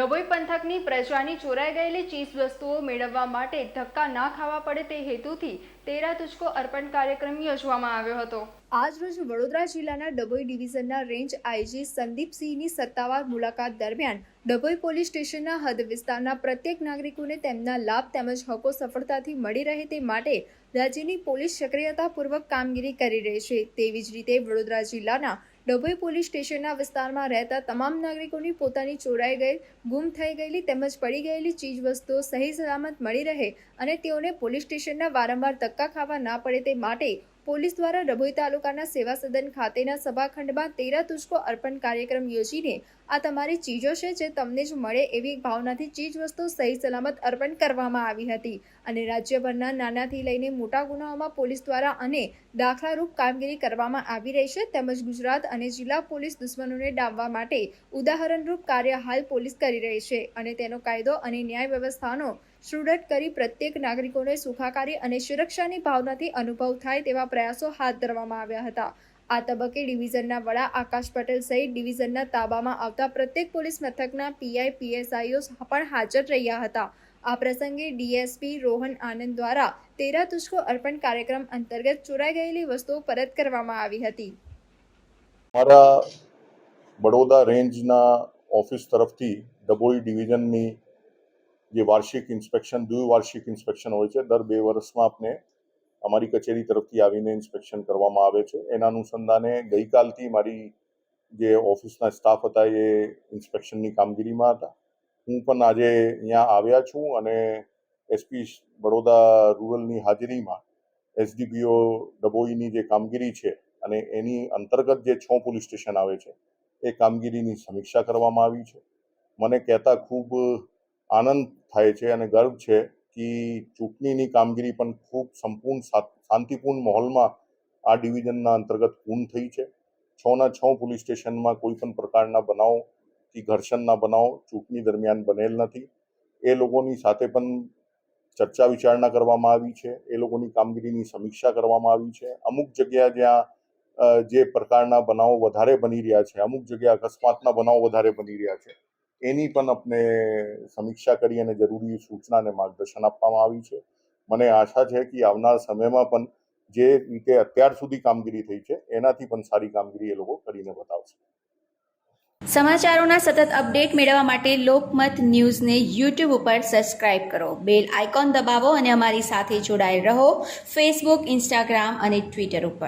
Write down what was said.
ડભોઈ પંથકની પ્રજાની ચોરાઈ ગયેલી ચીજ વસ્તુઓ મેળવવા માટે ધક્કા ના ખાવા પડે તે હેતુથી તેરા તુચકો અર્પણ કાર્યક્રમ યોજવામાં આવ્યો હતો. આજરોજ વડોદરા જિલ્લાના ડભોઈ ડિવિઝનના રેન્જ આઈજી સંદીપસિંહની સત્તાવાર મુલાકાત દરમિયાન ડભોઈ પોલીસ સ્ટેશનના હદ વિસ્તારના પ્રત્યેક નાગરિકોને તેમના લાભ તેમજ હકો સફળતાથી મળી રહે તે માટે રાજ્યની પોલીસ સક્રિયતાપૂર્વક કામગીરી કરી રહી છે. તેવી જ રીતે વડોદરા જિલ્લાના ડભોઈ પોલીસ સ્ટેશનના વિસ્તારમાં રહેતા તમામ નાગરિકોની પોતાની ચોરાઈ ગયેલ, ગુમ થઈ ગયેલી તેમજ પડી ગયેલી ચીજવસ્તુઓ સહી સલામત મળી રહે અને તેઓને પોલીસ સ્ટેશનના વારંવાર ધક્કા ખાવા ના પડે તે માટે પોલીસ દ્વારા ડભોઈ તાલુકાના સેવા સદન ખાતેના સભાખંડમાં તેરા તુષ્કો અર્પણ કાર્યક્રમ યોજીને આ તમારી ચીજો છે જે તમને જ મળે એવી ભાવનાથી ચીજ વસ્તુ સહી સલામત અર્પણ કરવામાં આવી હતી. અને રાજ્યભરના નાનાથી લઈને મોટા ગુનાઓમાં પોલીસ દ્વારા અને દાખલારૂપ કામગીરી કરવામાં આવી રહી છે તેમજ ગુજરાત અને જિલ્લા પોલીસ દુશ્મનોને ડામવા માટે ઉદાહરણરૂપ કાર્ય હાલ પોલીસ કરી રહી છે અને તેનો કાયદો અને ન્યાય વ્યવસ્થાનો સુદૃઢ કરી પ્રત્યેક નાગરિકોને સુખાકારી અને સુરક્ષાની ભાવનાથી અનુભવ થાય તેવા પ્રયાસો હાથ ધરવામાં આવ્યા હતા. આ તબક્કે ડિવિઝનના વડા આકાશ પટેલ સહિત ડિવિઝનના તાબામાં આવતા પ્રત્યેક પોલીસ મથકના પીઆઈ, પીએસઆઈઓ પણ હાજર રહ્યા હતા. આ પ્રસંગે ડીએસપી રોહન આનંદ દ્વારા તેરા તુષ્કો અર્પણ કાર્યક્રમ અંતર્ગત ચોરાઈ ગયેલી વસ્તુઓ પરત કરવામાં આવી હતી. મારા બડોદા રેન્જના ઓફિસ તરફથી ડબોઈ ડિવિઝનની જે વાર્ષિક ઇન્સ્પેક્શન, દ્વિવાર્ષિક ઇન્સ્પેક્શન હોય છે, દર બે વર્ષમાં આપને અમારી કચેરી તરફથી આવીને ઇન્સ્પેક્શન કરવામાં આવે છે. એના અનુસંધાને ગઈકાલથી મારી જે ઓફિસના સ્ટાફ હતા એ ઇન્સ્પેક્શનની કામગીરીમાં હતા. હું પણ આજે અહીંયા આવ્યા છું અને એસપી બડોદા રૂરલની હાજરીમાં એસડીપીઓ ડબોઈની જે કામગીરી છે અને એની અંતર્ગત જે છ પોલીસ સ્ટેશન આવે છે, એ કામગીરીની સમીક્ષા કરવામાં આવી છે. મને કહેતા ખૂબ આનંદ થાય છે અને ગર્વ છે કે ચૂંટણીની કામગીરી પણ ખૂબ સંપૂર્ણ શાંતિપૂર્ણ માહોલમાં આ ડિવિઝનના અંતર્ગત પૂર્ણ થઈ છે. છના છ પોલીસ સ્ટેશનમાં કોઈ પણ પ્રકારના બનાવ કે ઘર્ષણના બનાવ ચૂંટણી દરમિયાન બનેલ નથી. એ લોકોની સાથે પણ ચર્ચા વિચારણા કરવામાં આવી છે. એ લોકોની કામગીરીની સમીક્ષા કરવામાં આવી છે. અમુક જગ્યા જ્યાં જે પ્રકારના બનાવો વધારે બની રહ્યા છે, અમુક જગ્યા અકસ્માતના બનાવો વધારે બની રહ્યા છે. એની પણ આપણે સમીક્ષા કરી અને જરૂરી સૂચના અને માર્ગદર્શન આપવામાં આવી છે. મને આશા છે કે આવનાર સમયમાં પણ જે રીતે અત્યાર સુધી કામગીરી થઈ છે, એનાથી પણ સારી કામગીરી એ લોકો કરીને બતાવશે. સમાચારોના સતત અપડેટ મેળવવા માટે લોકમત ન્યૂઝને યુટ્યુબ ઉપર સબસ્ક્રાઇબ કરો. બેલ આઇકોન દબાવો અને અમારી સાથે જોડાયેલ રહો. ફેસબુક ઇન્સ્ટાગ્રામ અને ટ્વિટર ઉપર.